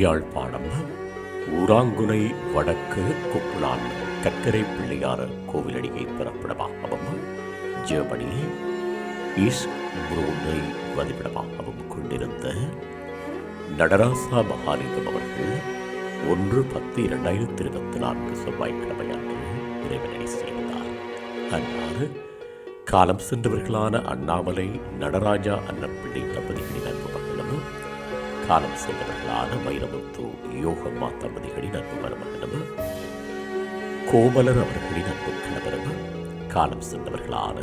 யாழ்ப்பாணம் ஊராங்குனை வடக்கு குப்புளான் கற்கரை பிள்ளையார் கோவிலடியை பிறப்பிடமாகவும் ஜெர்மனி ஈஸ்ட் புரூனை வதிப்பிடமாகவும் கொண்டிருந்த நடராசா மகாலிங்கம் அவர்கள் ஒன்று பத்து இரண்டாயிரத்தி இருபத்தி நான்கு செவ்வாய்க்கிழமை அன்று இறைவனை செய்தார் அன்னாறு காலம் சென்றவர்களான அண்ணாமலை நடராஜா அன்னப்பிள்ளை தம்பதிகளின் காலம் சென்றவர்களான வைரமுத்து யோகம்மா தம்பதிகளின் அன்பு மருமகனும் கோமலர் அவர்களின் அன்பு கணவரும் காலம் சென்றவர்களான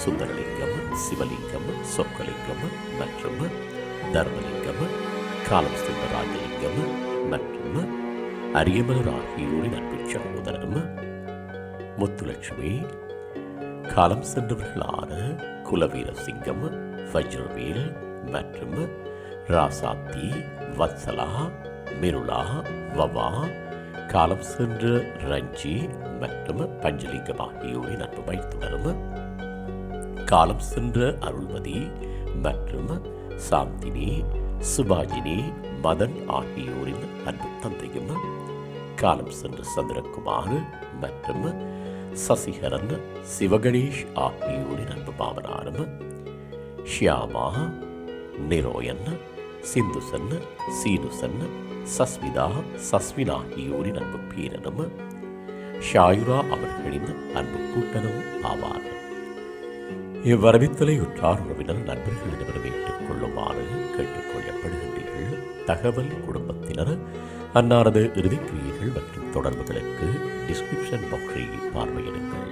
சுந்தரலிங்கம் சிவலிங்கம் சொக்கலிங்கம் மற்றும் தர்மலிங்கம் காலம் சென்ற ராஜலிங்கம் மற்றும் அரியமலர் ஆகியோரின் அன்பு சகோதரம் முத்துலட்சுமி காலம் சென்றவர்களான குலவீர சிங்கம் வஜ்ரவேல் மற்றும் ராசாத்தி வத்சலா மிருளா வவா காலம் சென்ற ரஞ்சி மற்றும் பஞ்சலிங்கம் ஆகியோரின் அன்பு மைத்துனரும் காலம் சென்ற அருள்மதி மற்றும் சாந்தினி சுபாஜினி மதன் ஆகியோரின் அன்பு தந்தையும். காலம் சென்ற சந்திரகுமார் மற்றும் சசிகரன் சிவகணேஷ் ஆகியோரின் அன்பு பாவனாரும் ஷியாமா நிரோயன் சிந்துசன் சீனுசன் சஸ்மிதா சஸ்மினா ஆகியோரின் அன்பு பேரனும் ஷாயுரா அவர்களின் அன்பு கூட்டனும் ஆவார். இவ்வரவித்தலை உற்றார் உறவினர் நண்பர்களிடம் ஏற்றுக் கொள்ளுமாறு கேட்டுக்கொள்ளப்படுகின்றீர்கள் தகவல் குடும்பத்தினர் அன்னாரது இறுதிக்கிரியைகள் மற்றும் தொடர்புகளுக்கு டிஸ்கிரிப்ஷன் பாக்ஸை பார்வையிடுங்கள்.